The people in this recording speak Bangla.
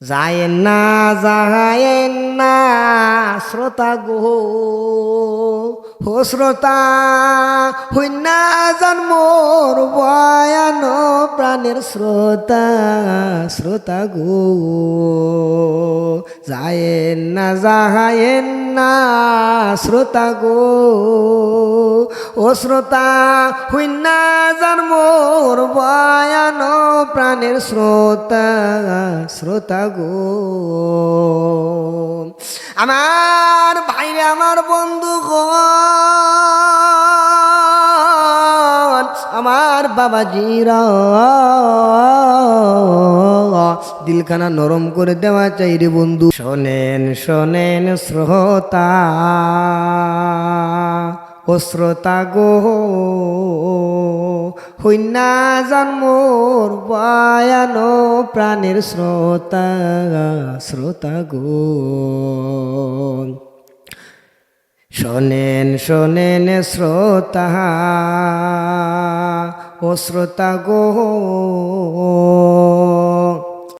যায়েন না যায়েন না শ্রোতা গো। হো শ্রোতা হইনা জান মোর বয়ান প্রাণের শ্রোতা শ্রোতা গো। যায়েন না যায়েন না শ্রোতা গো। ও শ্রোতা হইনা জান মোর বয়ান প্রাণের শ্রোতা শ্রোতা গো। আমার ভাইরে, আমার বন্ধু গো। আমার বাবাজিরা দিলখানা নরম করে দেওয়া চাই রে বন্ধু। শোনেন শোনেন শ্রোতা ও শ্রোতা গো। হইনা জন্মোর বায়ান প্রাণের শ্রোতা শ্রোতা গো। শোনেন শোনেন শ্রোতা ও শ্রোতা গো।